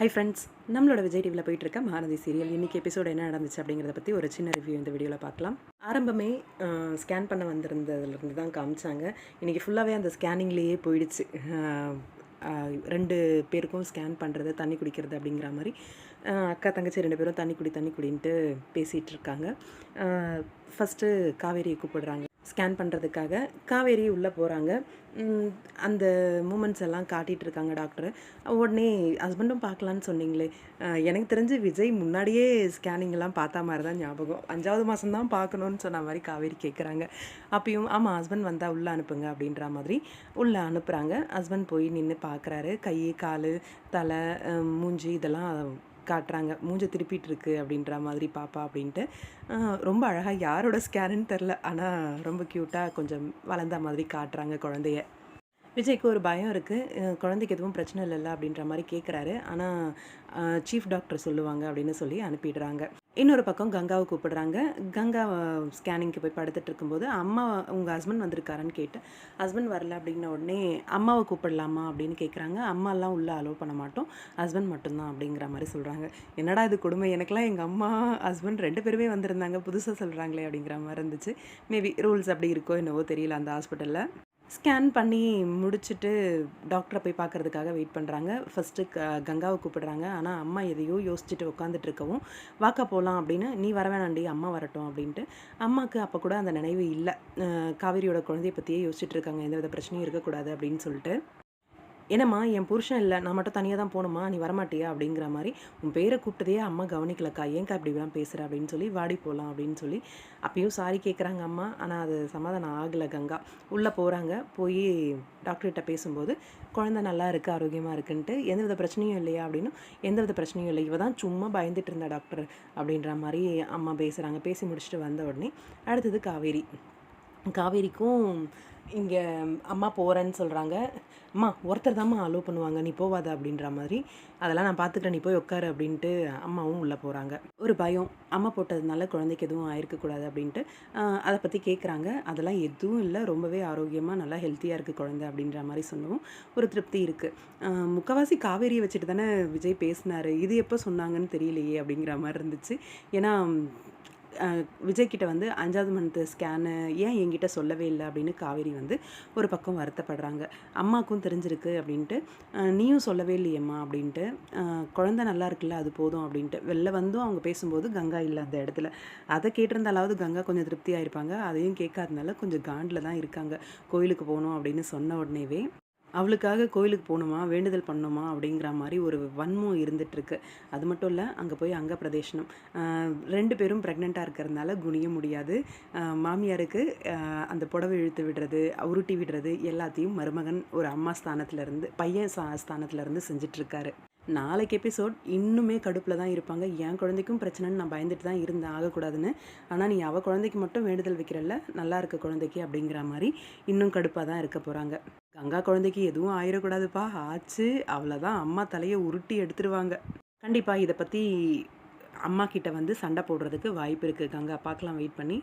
Hi friends நம்மளோட விஜய் டிவியில் போயிட்டு இருக்க மானதி சீரியல் இன்னைக்கு எபிசோடு என்ன நடந்துச்சு அப்படிங்கிறத பற்றி ஒரு சின்ன ரிவ்யூ இந்த வீடியோவில் பார்க்கலாம். ஆரம்பமே ஸ்கேன் பண்ண வந்திருந்ததுலேருந்து தான் காமிச்சாங்க. இன்றைக்கி ஃபுல்லாகவே அந்த ஸ்கேனிங்லேயே போயிடுச்சு. ரெண்டு பேருக்கும் ஸ்கேன் பண்ணுறது தண்ணி குடிக்கிறது அப்படிங்கிற மாதிரி அக்கா தங்கச்சி ரெண்டு பேரும் தண்ணி குடி தண்ணி குடின்ட்டு பேசிகிட்டு இருக்காங்க ஃபஸ்ட்டு காவேரியை கூப்பிடுறாங்க. ஸ்கேன் பண்ணுறதுக்காக காவேரி உள்ளே போகிறாங்க அந்த மூமெண்ட்ஸ் எல்லாம் காட்டிகிட்டு இருக்காங்க டாக்டர். உடனே ஹஸ்பண்டும் பார்க்கலான்னு சொன்னீங்களே. எனக்கு தெரிஞ்சு விஜய் முன்னாடியே ஸ்கேனிங்லாம் பார்த்தா மாதிரி தான் ஞாபகம். அஞ்சாவது மாதம் தான் பார்க்கணுன்னு சொன்ன மாதிரி காவேரி கேட்குறாங்க அப்பயும் ஆமாம் ஹஸ்பண்ட் வந்தால் உள்ளே அனுப்புங்க அப்படின்ற மாதிரி உள்ளே அனுப்புகிறாங்க ஹஸ்பண்ட் போய் நின்று பார்க்குறாரு கை கால் தலை மூஞ்சி இதெல்லாம் காட்டுறாங்க மூஞ்ச திருப்பிட்டு இருக்கு அப்படின்ற மாதிரி பாப்பா அப்படின்ட்டு. ரொம்ப அழகாக யாரோட ஸ்கேனுன்னு தெரில ஆனால் ரொம்ப க்யூட்டாக கொஞ்சம் வளர்ந்த மாதிரி காட்டுறாங்க குழந்தைய. விஜய்க்கு ஒரு பயம் இருக்குது குழந்தைக்கு எதுவும் பிரச்சனை இல்லைல்ல அப்படின்ற மாதிரி கேட்குறாரு ஆனால் சீஃப் டாக்டர் சொல்லுவாங்க அப்படின்னு சொல்லி அனுப்பிடுறாங்க. இன்னொரு பக்கம் கங்காவை கூப்பிடுறாங்க. கங்கா ஸ்கேனிங்க்கு போய் படுத்துட்டு இருக்கும்போது அம்மா உங்கள் ஹஸ்பண்ட் வந்திருக்காருன்னு கேட்டு ஹஸ்பண்ட் வரல அப்படின்ன உடனே அம்மாவை கூப்பிடலாமா? அப்படின்னு கேட்குறாங்க அம்மாலாம் உள்ளே அலோவ் பண்ண மாட்டோம். ஹஸ்பண்ட் மட்டும்தான் அப்படிங்கிற மாதிரி சொல்கிறாங்க என்னடா இது கொடுமை? எனக்குலாம் எங்கள் அம்மா ஹஸ்பண்ட் ரெண்டு பேருமே வந்திருந்தாங்க. புதுசாக சொல்கிறாங்களே அப்படிங்கிற மாதிரி இருந்துச்சு. மேபி ரூல்ஸ் அப்படி இருக்கோ என்னவோ தெரியல அந்த ஹாஸ்பிட்டலில் ஸ்கேன் பண்ணி முடிச்சுட்டு டாக்டரை போய் பார்க்கறதுக்காக வெயிட் பண்ணுறாங்க ஃபஸ்ட்டு க கங்காவை கூப்பிடுறாங்க. ஆனால் அம்மா எதையோ யோசிச்சுட்டு உட்காந்துட்டு இருக்கவும் வாக்கா போகலாம் அப்படின்னு நீ வர வேணாண்டி அம்மா வரட்டும் அப்படின்ட்டு. அம்மாவுக்கு அப்போ கூட அந்த நினைவு இல்லை. காவேரியோட குழந்தைய பற்றியே யோசிச்சுட்டு இருக்காங்க. எந்தவித பிரச்சனையும் இருக்கக்கூடாது அப்படின்னு சொல்லிட்டு. என்னம்மா என் புருஷன் இல்லை நான் மட்டும் தனியாக தான் போகணுமா? நீ வரமாட்டியா? அப்படிங்கிற மாதிரி உன் பேரை கூப்பிட்டதே அம்மா கவனிக்கலக்கா. ஏன்க்கா இப்படிலாம் பேசுகிற அப்படின்னு சொல்லி வாடி போகலாம் அப்படின்னு சொல்லி அப்பயும் சாரி கேட்குறாங்க அம்மா. ஆனால் அது சமாதானம் ஆகலை கங்கா. உள்ளே போகிறாங்க போய் டாக்டர்கிட்ட பேசும்போது குழந்தை நல்லா இருக்குது ஆரோக்கியமாக இருக்குன்ட்டு எந்தவித பிரச்சனையும் இல்லையா? அப்படின்னு எந்தவித பிரச்சனையும் இல்லை. இவ தான் சும்மா பயந்துட்டு இருந்தா டாக்டர் அப்படின்ற மாதிரி அம்மா பேசுகிறாங்க பேசி முடிச்சுட்டு வந்த உடனே அடுத்தது காவேரி. காவேரிக்கும் இங்கே அம்மா போகிறேன்னு சொல்கிறாங்க அம்மா ஒருத்தர் தாம்மா அலோவ் பண்ணுவாங்க. நீ போவாத அப்படின்ற மாதிரி. அதெல்லாம் நான் பார்த்துக்கிறேன். நீ போய் உட்காரு அப்படின்ட்டு அம்மாவும் உள்ளே போகிறாங்க ஒரு பயம். அம்மா போட்டதுனால குழந்தைக்கு எதுவும் ஆயிருக்கக்கூடாது அப்படின்ட்டு அதை பற்றி கேட்குறாங்க அதெல்லாம் எதுவும் இல்லை. ரொம்பவே ஆரோக்கியமாக நல்லா ஹெல்த்தியாக இருக்குது குழந்தை அப்படின்ற மாதிரி சொன்னவும் ஒரு திருப்தி இருக்குது முக்கவாசி காவேரியை வச்சுட்டு தானே விஜய் பேசினார். இது எப்போ சொன்னாங்கன்னு தெரியலையே அப்படிங்கிற மாதிரி இருந்துச்சு. ஏன்னா விஜய்கிட்ட வந்து அஞ்சாவது மந்த்து ஸ்கேனு ஏன் என்கிட்ட சொல்லவே இல்லை அப்படின்னு காவேரி வந்து ஒரு பக்கம் வருத்தப்படுறாங்க. அம்மாவுக்கும் தெரிஞ்சிருக்கு அப்படின்ட்டு நீயும் சொல்லவே இல்லையம்மா அப்படின்ட்டு குழந்தை நல்லா இருக்குல்ல அது போதும் அப்படின்ட்டு. வெளில வந்தும் அவங்க பேசும்போது கங்கா இல்லை அந்த இடத்துல. அதை கேட்டிருந்தாலாவது கங்கா கொஞ்சம் திருப்தியாக இருப்பாங்க அதையும் கேட்காதனால கொஞ்சம் காண்டில் தான் இருக்காங்க. கோயிலுக்கு போகணும் அப்படின்னு சொன்ன உடனேவே அவளுக்காக கோயிலுக்கு போகணுமா வேண்டுதல் பண்ணணுமா அப்படிங்கிற மாதிரி ஒரு வன்மம் இருந்துகிட்ருக்கு அது மட்டும் இல்லை அங்கே போய் அங்கே பிரதேசனம். ரெண்டு பேரும் ப்ரெக்னெண்ட்டாக இருக்கிறதுனால குனிய முடியாது. மாமியாருக்கு அந்த புடவை இழுத்து விடுறது உருட்டி விடுறது எல்லாத்தையும் மருமகன் ஒரு அம்மா ஸ்தானத்துலேருந்து பையன் சா ஸ்தானத்துலேருந்து செஞ்சிட்ருக்காரு நாளைக்கு எபிசோட் இன்னுமே கடுப்பில் தான் இருப்பாங்க. என் குழந்தைக்கும் பிரச்சனைன்னு நான் பயந்துட்டு தான் இருந்தேன் ஆகக்கூடாதுன்னு. ஆனால் நீ அவள் குழந்தைக்கு மட்டும் வேண்டுதல் வைக்கிறல்ல நல்லா இருக்க குழந்தைக்கு அப்படிங்கிற மாதிரி இன்னும் கடுப்பாக தான் இருக்க போகிறாங்க கங்கா குழந்தைக்கு எதுவும் ஆயிடக்கூடாதுப்பா ஆச்சு. அவ்வளோதான் அம்மா தலையை உருட்டி எடுத்துருவாங்க. கண்டிப்பாக இதை பற்றி அம்மா கிட்ட வந்து சண்டை போடுறதுக்கு வாய்ப்பு இருக்குது கங்கா பார்க்கலாம். வெயிட் பண்ணி.